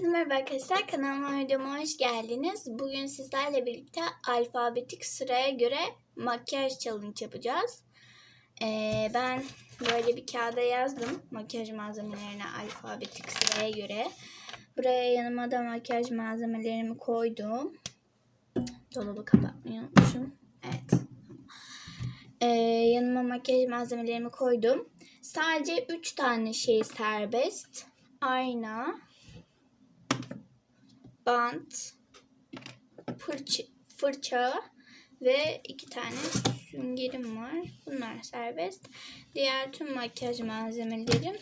Herkese merhaba arkadaşlar. Kanalıma videoma hoş geldiniz. Bugün sizlerle birlikte alfabetik sıraya göre makyaj challenge yapacağız. Ee, ben böyle bir kağıda yazdım makyaj malzemelerini alfabetik sıraya göre. Buraya yanıma da makyaj malzemelerimi koydum. Dolabı kapatmayı unutmuşum. Evet. Ee, yanıma makyaj malzemelerimi koydum. Sadece 3 tane şey serbest. Ayna, bant, fırça, fırça ve iki tane süngerim var. Bunlar serbest. Diğer tüm makyaj malzemelerim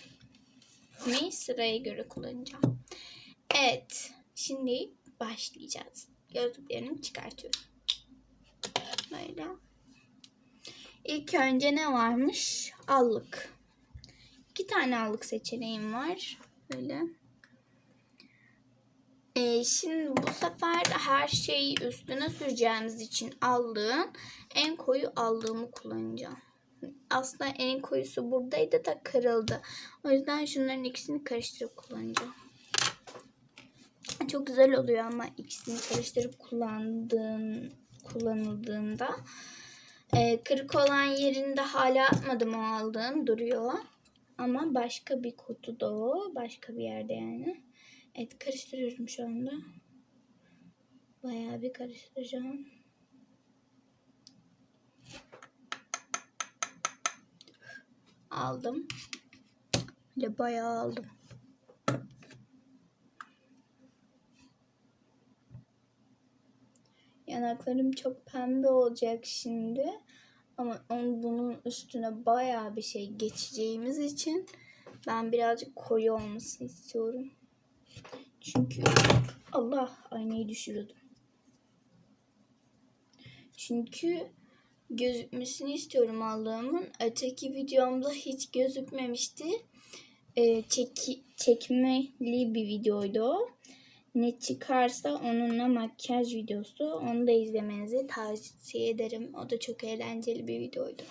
mi sıraya göre kullanacağım. Evet. Şimdi başlayacağız. Gözlüklerimi çıkartıyorum. Böyle. İlk önce ne varmış? Allık. İki tane allık seçeneğim var. Böyle. Ee, şimdi bu sefer her şeyi üstüne süreceğimiz için allığın en koyu allığımı kullanacağım. Aslında en koyusu buradaydı da kırıldı. O yüzden şunların ikisini karıştırıp kullanacağım. Çok güzel oluyor ama ikisini karıştırıp kullandığım, kullanıldığında. Ee, kırık olan yerinde hala atmadım o aldığım duruyor. Ama başka bir kutuda o. Başka bir yerde yani. Evet karıştırıyorum şu anda. Bayağı bir karıştıracağım. Aldım. Böyle bayağı aldım. Yanaklarım çok pembe olacak şimdi. Ama onun bunun üstüne bayağı bir şey geçeceğimiz için ben birazcık koyu olmasını istiyorum. Çünkü Allah aynayı düşürüyordum. Çünkü gözükmesini istiyorum Allah'ımın. Öteki videomda hiç gözükmemişti. Ee, çeki, çekmeli bir videoydu o. Ne çıkarsa onunla makyaj videosu. Onu da izlemenizi tavsiye ederim. O da çok eğlenceli bir videoydu.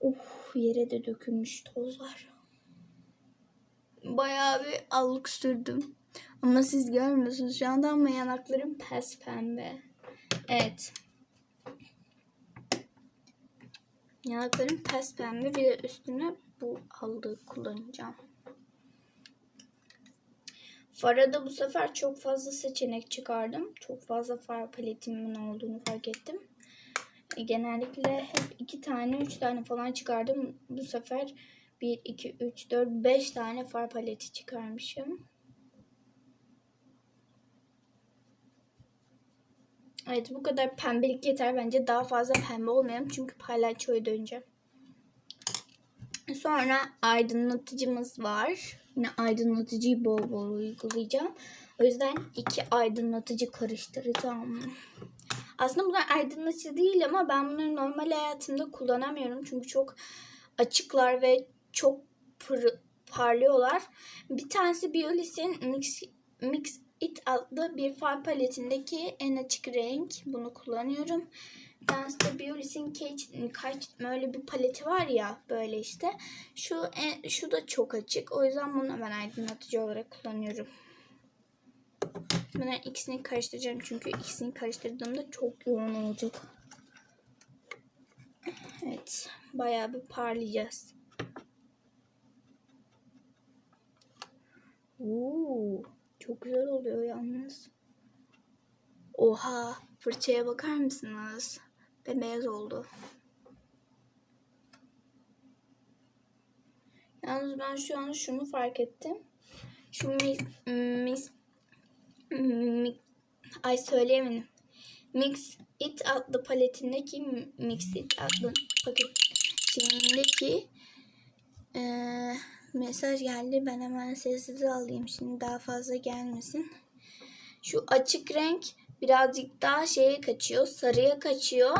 Uf yere de dökülmüş tozlar. Bayağı bir allık sürdüm. Ama siz görmüyorsunuz şu anda ama yanaklarım pes pembe. Evet. Yanaklarım pes pembe. Bir de üstüne bu allığı kullanacağım. Fara da bu sefer çok fazla seçenek çıkardım. Çok fazla far paletimin olduğunu fark ettim. Genellikle hep iki tane, üç tane falan çıkardım. Bu sefer 1, 2, 3, 4, 5 tane far paleti çıkarmışım. Evet bu kadar pembelik yeter bence. Daha fazla pembe olmayalım çünkü palyaçoya döneceğim. Sonra aydınlatıcımız var. Yine aydınlatıcıyı bol bol uygulayacağım. O yüzden iki aydınlatıcı karıştıracağım. Aslında bunlar aydınlatıcı değil ama ben bunları normal hayatımda kullanamıyorum. Çünkü çok açıklar ve çok parlıyorlar. Bir tanesi Biolis'in Mix, Mix It adlı bir far paletindeki en açık renk. Bunu kullanıyorum. Tanesi de Biolis'in kaç böyle bir paleti var ya böyle işte. Şu en, şu da çok açık. O yüzden bunu ben aydınlatıcı olarak kullanıyorum. Ben ikisini karıştıracağım çünkü ikisini karıştırdığımda çok yoğun olacak. Evet. Bayağı bir parlayacağız. Oo, çok güzel oluyor yalnız. Oha, fırçaya bakar mısınız? Bembeyaz oldu. Yalnız ben şu an şunu fark ettim. Şu mis, mis, mis ay söyleyemedim. Mix It adlı paletindeki Mix It adlı paketindeki eee mesaj geldi. Ben hemen sessize alayım. Şimdi daha fazla gelmesin. Şu açık renk birazcık daha şeye kaçıyor. Sarıya kaçıyor.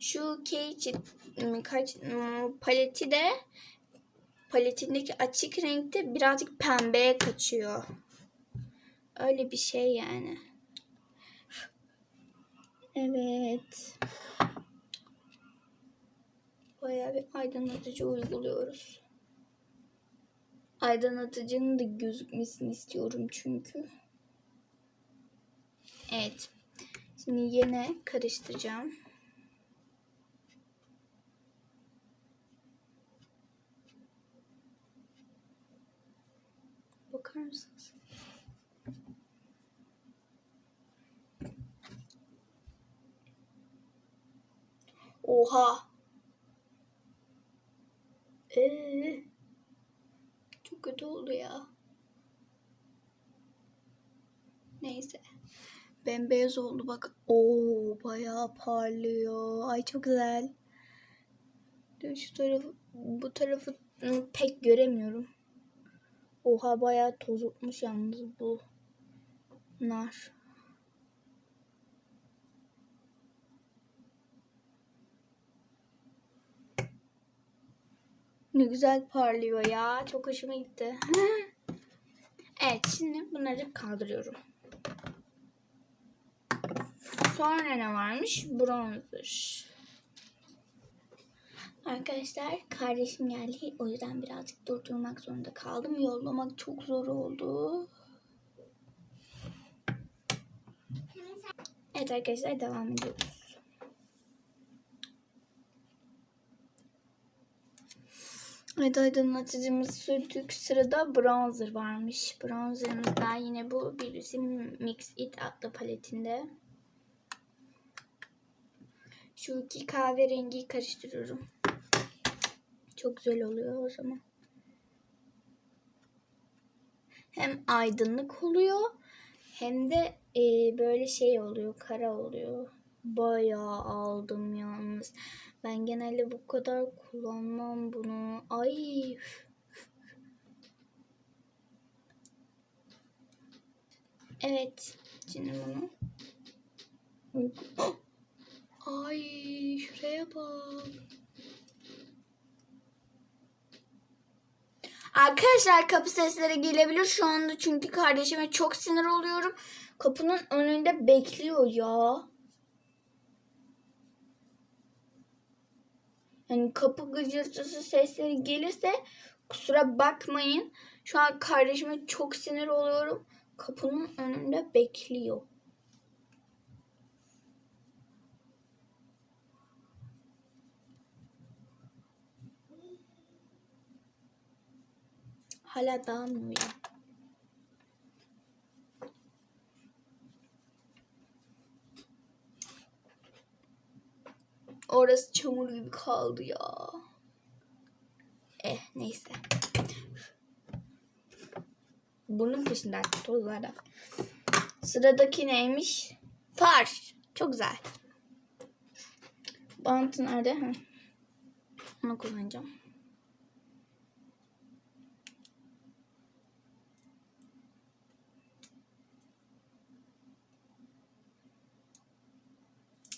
Şu Cage kaç paleti de paletindeki açık renkte birazcık pembeye kaçıyor. Öyle bir şey yani. Evet. Bayağı bir aydınlatıcı uyguluyoruz. Aydınlatıcının da gözükmesini istiyorum çünkü. Evet. Şimdi yine karıştıracağım. Bakar mısınız? Oha. Ee, çok kötü oldu ya. Neyse. Bembeyaz oldu bak. Oo bayağı parlıyor. Ay çok güzel. Şu tarafı bu tarafı ı, pek göremiyorum. Oha bayağı tozutmuş yalnız bu nar. Ne güzel parlıyor ya. Çok hoşuma gitti. evet şimdi bunları kaldırıyorum. Sonra ne varmış? Bronzer. Arkadaşlar kardeşim geldi. O yüzden birazcık durdurmak zorunda kaldım. Yollamak çok zor oldu. Evet arkadaşlar devam ediyoruz. Evet aydınlatıcımız sürdük. Sırada bronzer varmış. Bronzerımız da yine bu birisi Mix It adlı paletinde. Şu iki kahverengiyi karıştırıyorum. Çok güzel oluyor o zaman. Hem aydınlık oluyor hem de e, böyle şey oluyor, kara oluyor. Bayağı aldım yalnız. Ben genelde bu kadar kullanmam bunu. Ay. Evet. Şimdi bunu. Ay şuraya bak. Arkadaşlar kapı sesleri gelebilir şu anda çünkü kardeşime çok sinir oluyorum. Kapının önünde bekliyor ya. Yani kapı gıcırtısı sesleri gelirse kusura bakmayın. Şu an kardeşime çok sinir oluyorum. Kapının önünde bekliyor. Hala dağılmıyor. Orası çamur gibi kaldı ya. Eh neyse. Burnum peşinden tozlardan. Sıradaki neymiş? Far. Çok güzel. Bantı nerede? Hı. Onu kullanacağım.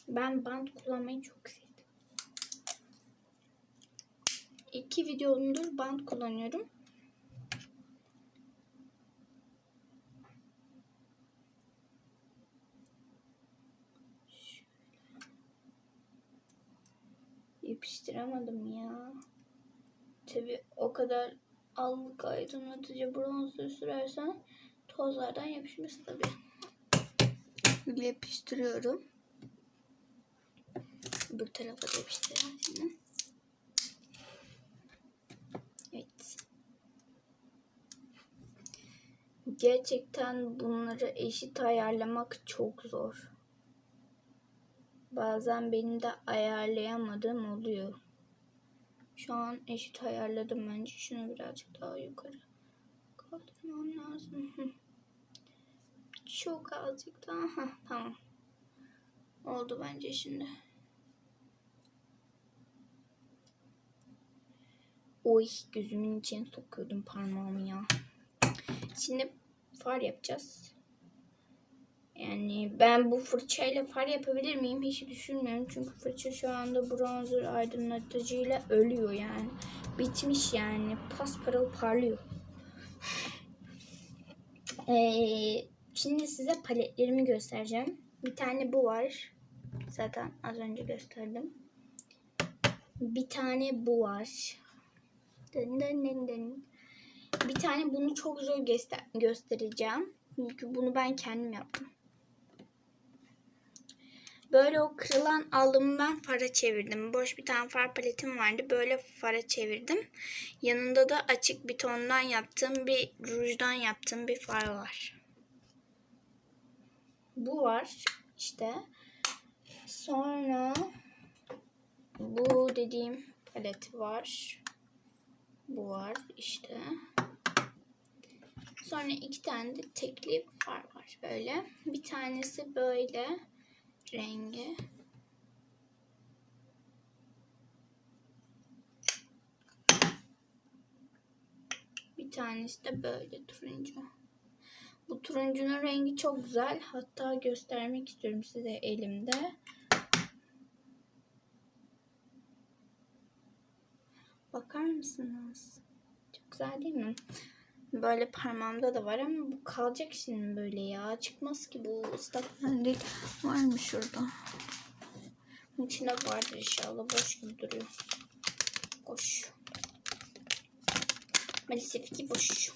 Ben bant kullanmayı çok sevdim. İki videomdur bant kullanıyorum. Yapıştıramadım ya. Tabi o kadar allık aydınlatıcı bronzer sürersen tozlardan yapışması tabi. Yapıştırıyorum. Bu tarafa da yapıştıralım şimdi. Evet. Gerçekten bunları eşit ayarlamak çok zor. Bazen benim de ayarlayamadığım oluyor. Şu an eşit ayarladım bence. Şunu birazcık daha yukarı kaldırmam lazım. Çok azıcık daha. Heh, tamam. Oldu bence şimdi. Oy gözümün içine sokuyordum parmağımı ya. Şimdi far yapacağız. Yani ben bu fırçayla far yapabilir miyim hiç düşünmüyorum. Çünkü fırça şu anda bronzer aydınlatıcıyla ölüyor yani. Bitmiş yani. Pasparıl parlıyor. Ee, şimdi size paletlerimi göstereceğim. Bir tane bu var. Zaten az önce gösterdim. Bir tane bu var. Dın dın dın dın. Bir tane bunu çok zor göster göstereceğim. Çünkü bunu ben kendim yaptım. Böyle o kırılan aldığımı ben fara çevirdim. Boş bir tane far paletim vardı. Böyle fara çevirdim. Yanında da açık bir tondan yaptığım bir rujdan yaptığım bir far var. Bu var işte. Sonra bu dediğim palet var. Bu var işte. Sonra iki tane de tekli far var böyle. Bir tanesi böyle rengi. Bir tanesi de böyle turuncu. Bu turuncunun rengi çok güzel. Hatta göstermek istiyorum size elimde. Bakar mısınız? Çok güzel değil mi? Böyle parmağımda da var ama bu kalacak şimdi böyle ya. Çıkmaz ki bu ıslak mendil. Var mı şurada? Bunun içinde vardır inşallah. Boş gibi duruyor. Boş. Maalesef ki boş.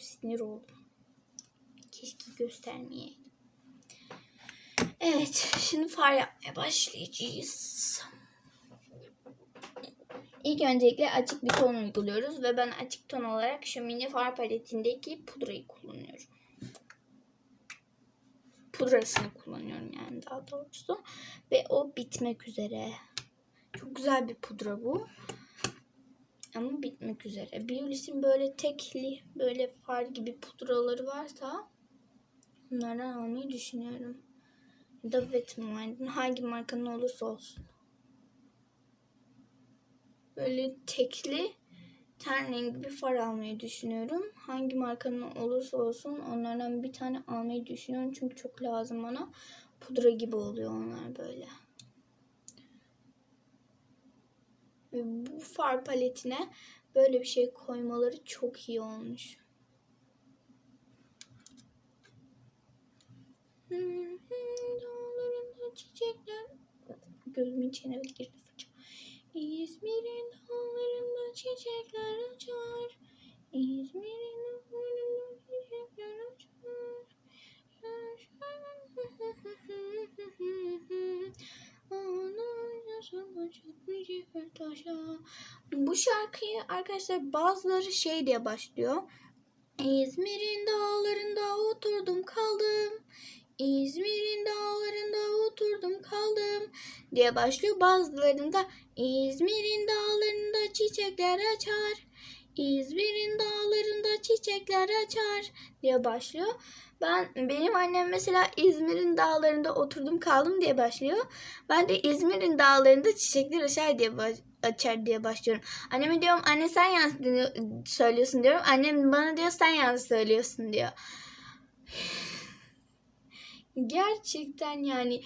Sinir oldum. Keşke göstermeyeydim. Evet, şimdi far yapmaya başlayacağız. İlk öncelikle açık bir ton uyguluyoruz ve ben açık ton olarak şu mini far paletindeki pudrayı kullanıyorum. Pudrasını kullanıyorum yani daha doğrusu. Ve o bitmek üzere. Çok güzel bir pudra bu. Ama bitmek üzere. Biolis'in böyle tekli böyle far gibi pudraları varsa onlardan almayı düşünüyorum. Ya da Wetmine hangi markanın olursa olsun. Böyle tekli ten rengi bir far almayı düşünüyorum. Hangi markanın olursa olsun onlardan bir tane almayı düşünüyorum. Çünkü çok lazım bana. Pudra gibi oluyor onlar böyle. Ve bu far paletine böyle bir şey koymaları çok iyi olmuş. Dağlarında çiçekler Gözümün içine girdi fırça. İzmir'in dağlarında çiçekler açar. İzmir'in dağlarında çiçekler açar. Bu şarkıyı arkadaşlar bazıları şey diye başlıyor. İzmir'in dağlarında oturdum kaldım. İzmir'in dağlarında oturdum kaldım diye başlıyor. Bazılarında İzmir'in dağlarında çiçekler açar. İzmir'in dağlarında çiçekler açar diye başlıyor. Ben benim annem mesela İzmir'in dağlarında oturdum kaldım diye başlıyor. Ben de İzmir'in dağlarında çiçekler açar diye baş, açar diye başlıyorum. Anneme diyorum anne sen yanlış söylüyorsun diyorum. Annem bana diyor sen yanlış söylüyorsun diyor. Gerçekten yani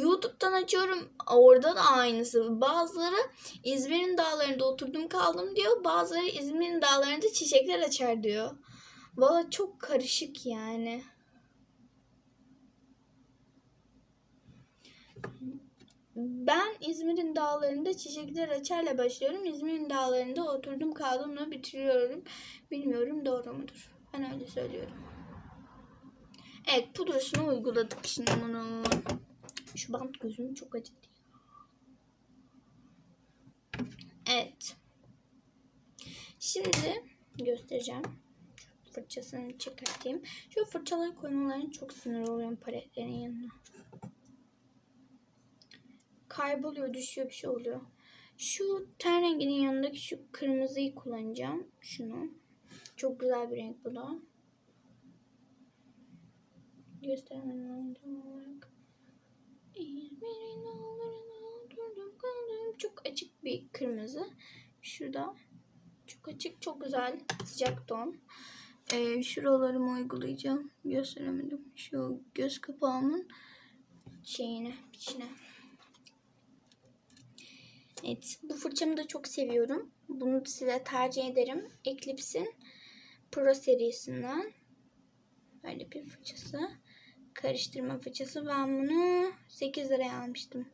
YouTube'dan açıyorum orada da aynısı. Bazıları İzmir'in dağlarında oturdum kaldım diyor. Bazıları İzmir'in dağlarında çiçekler açar diyor. Valla çok karışık yani. Ben İzmir'in dağlarında çiçekler açarla başlıyorum. İzmir'in dağlarında oturdum kaldımla bitiriyorum. Bilmiyorum doğru mudur. Ben öyle söylüyorum. Evet pudrasını uyguladık şimdi bunu. Şu bant gözümü çok acıttı. Evet. Şimdi göstereceğim. Fırçasını çıkartayım. Şu fırçaları koymalarına çok sinir oluyorum paletlerin yanına. Kayboluyor, düşüyor bir şey oluyor. Şu ten renginin yanındaki şu kırmızıyı kullanacağım. Şunu. Çok güzel bir renk bu da göstermem tam olarak. İzmir'in dağlarına oturdum kaldım. Çok açık bir kırmızı. Şurada. Çok açık, çok güzel. Sıcak ton. Ee, şuralarımı uygulayacağım. Gösteremedim. Şu göz kapağımın şeyine, içine. Evet, bu fırçamı da çok seviyorum. Bunu size tercih ederim. Eclipse'in Pro serisinden. Böyle bir fırçası. Karıştırma fırçası. Ben bunu 8 liraya almıştım.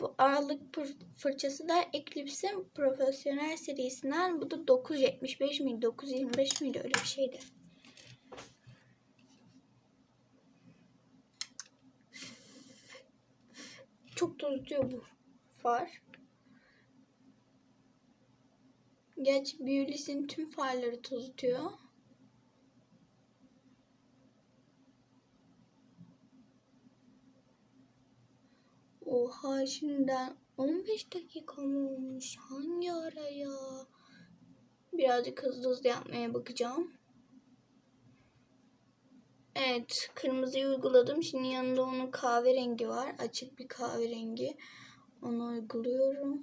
Bu ağırlık fır- fırçası da Eclipse'in profesyonel serisinden. Bu da 975 miydi? 925 miydi? Öyle bir şeydi. Çok tozutuyor bu far. Gerçi Beauty's'in tüm farları tozutuyor. Oha şimdiden 15 dakika mı olmuş? Hangi ara ya? Birazcık hızlı hızlı yapmaya bakacağım. Evet, kırmızıyı uyguladım. Şimdi yanında onun kahverengi var. Açık bir kahverengi. Onu uyguluyorum.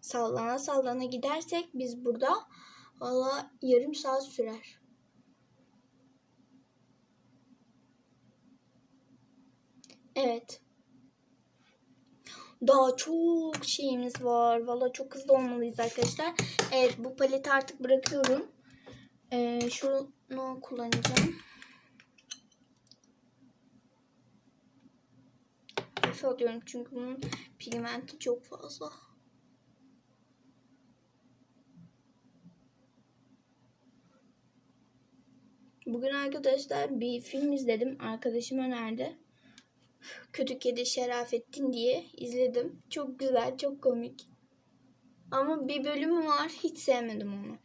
Sallana sallana gidersek biz burada valla yarım saat sürer. Evet. Daha çok şeyimiz var. Valla çok hızlı olmalıyız arkadaşlar. Evet bu paleti artık bırakıyorum. Ee, şunu kullanacağım. Kafe alıyorum çünkü bunun pigmenti çok fazla. Bugün arkadaşlar bir film izledim. Arkadaşım önerdi. Kötü Kedi Şerafettin diye izledim. Çok güzel, çok komik. Ama bir bölümü var. Hiç sevmedim onu.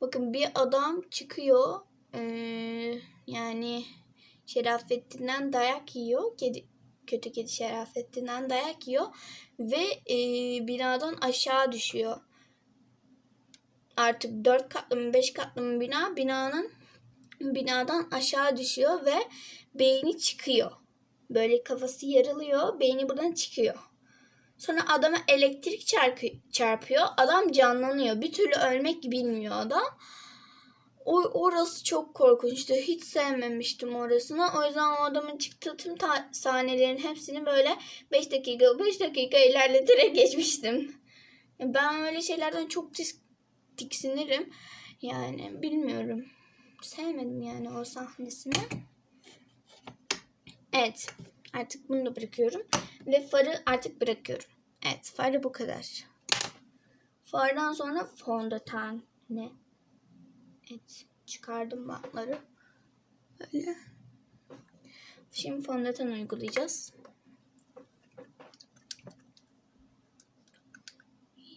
Bakın bir adam çıkıyor. Ee, yani Şerafettin'den dayak yiyor. Kedi, kötü kedi Şerafettin'den dayak yiyor. Ve e, binadan aşağı düşüyor. Artık 4 katlı mı 5 katlı mı bina. Binanın binadan aşağı düşüyor ve beyni çıkıyor. Böyle kafası yarılıyor. Beyni buradan çıkıyor. Sonra adama elektrik çarpı, çarpıyor. Adam canlanıyor. Bir türlü ölmek bilmiyor adam. O, orası çok korkunçtu. Hiç sevmemiştim orasını. O yüzden o adamın çıktığı tüm sahnelerin hepsini böyle 5 dakika 5 dakika ilerleterek geçmiştim. Ben öyle şeylerden çok tiksinirim. Yani bilmiyorum. Sevmedim yani o sahnesini. Evet. Artık bunu da bırakıyorum. Ve farı artık bırakıyorum. Evet. Farı bu kadar. Fardan sonra fondöten. Ne? Evet. Çıkardım bantları. Böyle. Şimdi fondöten uygulayacağız.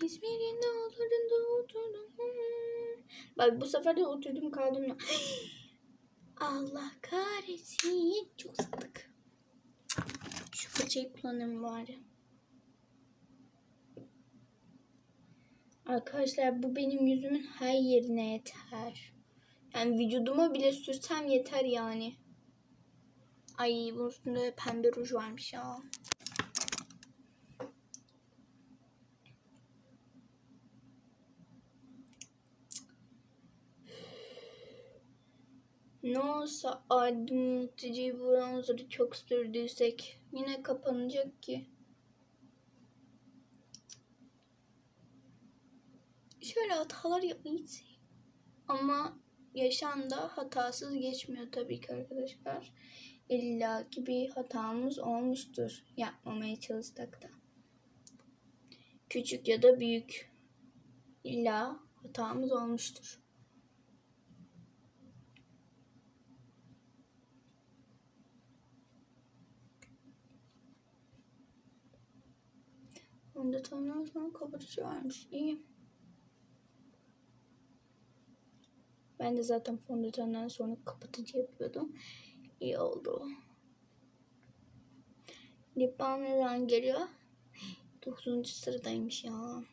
İzmir'in dağlarında oturdum. Bak bu sefer de oturdum kaldım. Allah kahretsin. Çok sıktık. Şu fırçayı kullanayım bari. Arkadaşlar bu benim yüzümün her yerine yeter. Yani vücuduma bile sürsem yeter yani. Ay bunun üstünde pembe ruj varmış ya. Ne olsa aydınlatıcı bronzer'ı çok sürdüysek yine kapanacak ki. Şöyle hatalar yapmayız. Ama yaşamda hatasız geçmiyor tabii ki arkadaşlar. İlla ki bir hatamız olmuştur yapmamaya çalışsak da. Küçük ya da büyük. İlla hatamız olmuştur. Fondötenden sonra kapatıcı varmış. İyi. Ben de zaten fondötenden sonra kapatıcı yapıyordum. İyi oldu. Lip balm ne geliyor? 9. sıradaymış ya.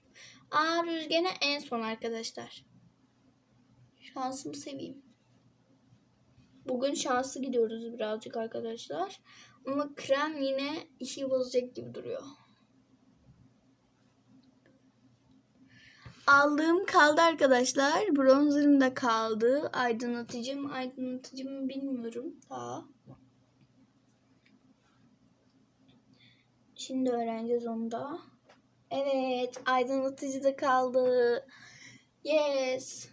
Aa rüzgene en son arkadaşlar. Şansımı seveyim. Bugün şanslı gidiyoruz birazcık arkadaşlar. Ama krem yine işi bozacak gibi duruyor. Aldığım kaldı arkadaşlar. Bronzerım da kaldı. Aydınlatıcım, aydınlatıcımı bilmiyorum daha. Şimdi öğreneceğiz onu da. Evet, aydınlatıcı da kaldı. Yes.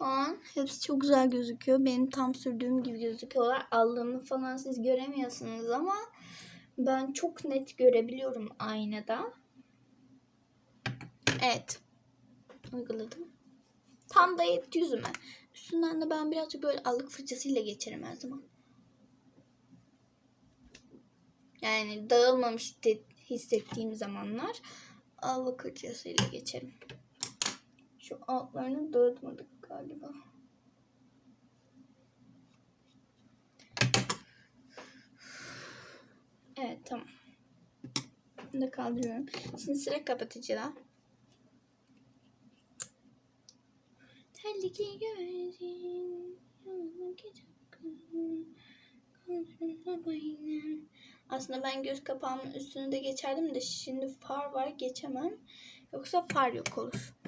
Şu an hepsi çok güzel gözüküyor. Benim tam sürdüğüm gibi gözüküyorlar. Aldığımı falan siz göremiyorsunuz ama ben çok net görebiliyorum aynada. Evet. Uyguladım. Tam da yetti yüzüme. Üstünden de ben birazcık böyle allık fırçasıyla geçerim her zaman. Yani dağılmamış hissettiğim zamanlar allık fırçasıyla geçerim. Şu altlarını dağıtmadık galiba. Evet tamam. Bunu da kaldırıyorum. Şimdi sıra kapatıcıda. Terlikli gözün. Aslında ben göz kapağımın üstünü de geçerdim de şimdi far var geçemem. Yoksa far yok olur.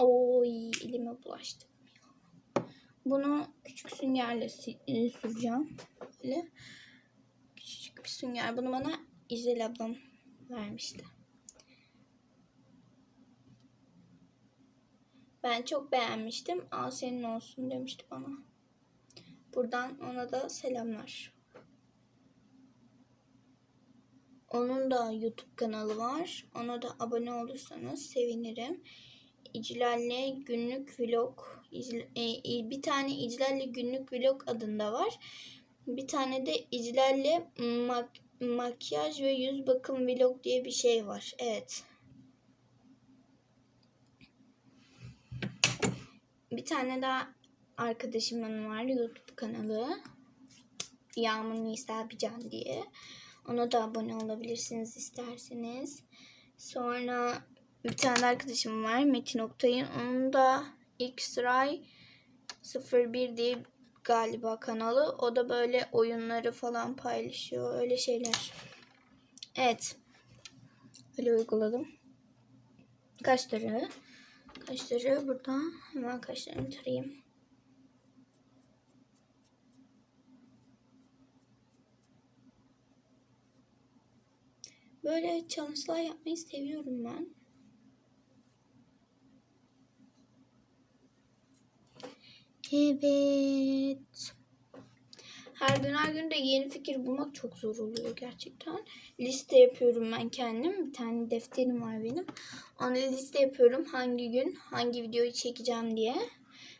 Oy elime bulaştı. Bunu küçük süngerle e, süreceğim. Böyle küçük bir sünger. Bunu bana İzel ablam vermişti. Ben çok beğenmiştim. Al senin olsun demişti bana. Buradan ona da selamlar. Onun da YouTube kanalı var. Ona da abone olursanız sevinirim. İclal'le günlük vlog İcl- e, bir tane İclal'le günlük vlog adında var. Bir tane de İclal'le mak- makyaj ve yüz bakım vlog diye bir şey var. Evet. Bir tane daha arkadaşımın var YouTube kanalı. Yağmur Nisa Bican diye. Ona da abone olabilirsiniz isterseniz. Sonra bir tane arkadaşım var Metin Oktay'ın. Onun da X-Ray 01 diye galiba kanalı. O da böyle oyunları falan paylaşıyor. Öyle şeyler. Evet. Öyle uyguladım. Kaşları. Kaşları burada. Hemen kaşlarımı tarayayım. Böyle challenge'lar yapmayı seviyorum ben. Evet. Her gün her gün de yeni fikir bulmak çok zor oluyor gerçekten. Liste yapıyorum ben kendim. Bir tane defterim var benim. Ona liste yapıyorum hangi gün hangi videoyu çekeceğim diye.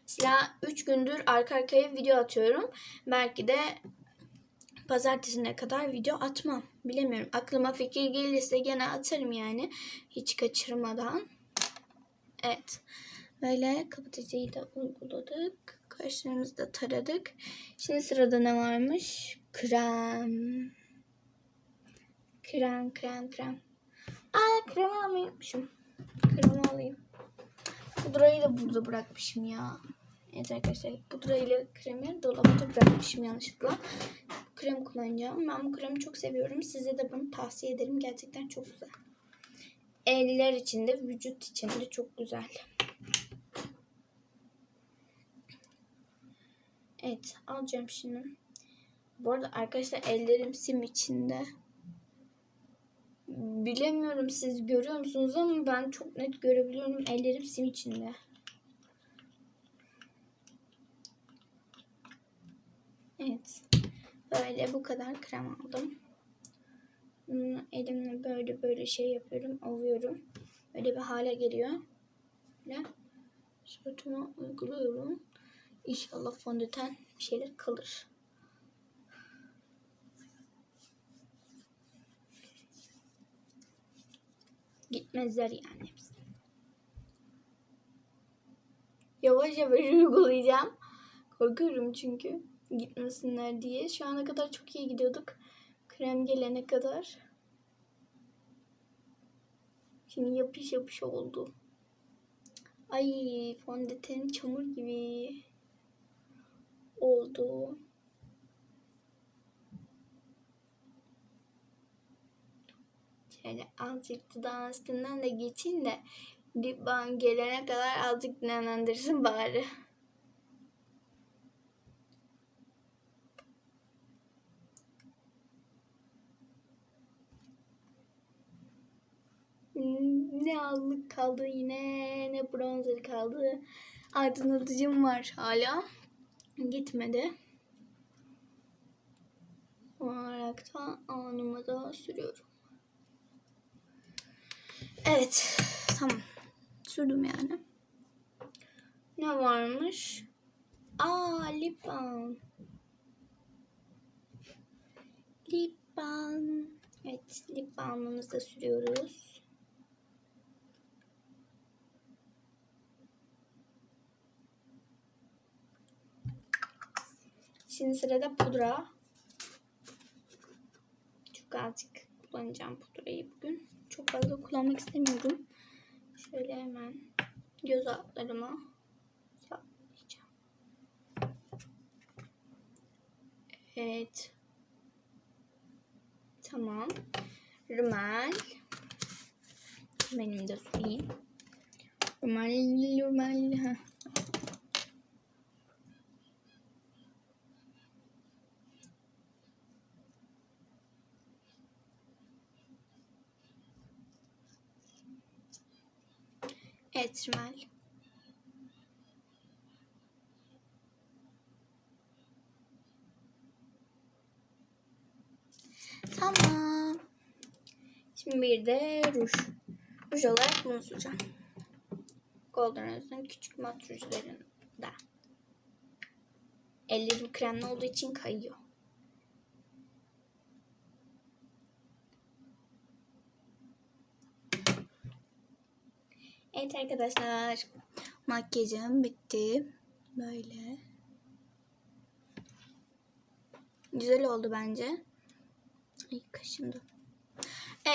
Mesela 3 gündür arka arkaya video atıyorum. Belki de pazartesine kadar video atmam. Bilemiyorum. Aklıma fikir gelirse gene atarım yani. Hiç kaçırmadan. Evet. Böyle kapatıcıyı da uyguladık. Kaşlarımızı da taradık. Şimdi sırada ne varmış? Krem. Krem, krem, krem. Aa krem almayı unutmuşum. Krem alayım. Pudrayı da burada bırakmışım ya. Evet arkadaşlar pudrayla kremi dolapta bırakmışım yanlışlıkla. Krem kullanacağım. Ben bu kremi çok seviyorum. Size de bunu tavsiye ederim. Gerçekten çok güzel. Eller için de vücut için de çok güzel. Evet alacağım şimdi. Bu arada arkadaşlar ellerim sim içinde. Bilemiyorum siz görüyor musunuz ama ben çok net görebiliyorum. Ellerim sim içinde. Evet. Böyle bu kadar krem aldım. Bunu elimle böyle böyle şey yapıyorum. Ovuyorum. Böyle bir hale geliyor. Böyle suratıma uyguluyorum. İnşallah fondöten bir şeyler kalır. Gitmezler yani hepsi. Yavaş yavaş uygulayacağım. Korkuyorum çünkü gitmesinler diye. Şu ana kadar çok iyi gidiyorduk. Krem gelene kadar. Şimdi yapış yapış oldu. Ay fondötenim çamur gibi oldu. Şöyle azıcık dudağın üstünden de geçeyim de balm gelene kadar azıcık dinlendirsin bari. Ne allık kaldı yine ne bronzer kaldı. aydınlatıcım var hala. Gitmedi. olarak da anıma da sürüyorum. Evet. Tamam. Sürdüm yani. Ne varmış? Aa lip balm. Lip balm. Evet lip balmımızı da sürüyoruz. Şimdi sırada pudra. Çok azıcık kullanacağım pudrayı bugün. Çok fazla kullanmak istemiyorum. Şöyle hemen göz altlarıma saplayacağım. Evet. Tamam. Rümel. Benim de süreyim. Rümel, rümel. Heh. Evet Rümel. Tamam. Şimdi bir de ruj. Ruj olarak bunu süreceğim. Golden Rose'un küçük mat rujlarında. Ellerim kremli olduğu için kayıyor. Evet arkadaşlar. Makyajım bitti. Böyle. Güzel oldu bence. Ay kaşındı.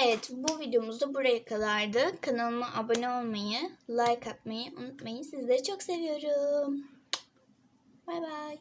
Evet bu videomuz da buraya kadardı. Kanalıma abone olmayı, like atmayı unutmayın. Sizleri çok seviyorum. Bay bay.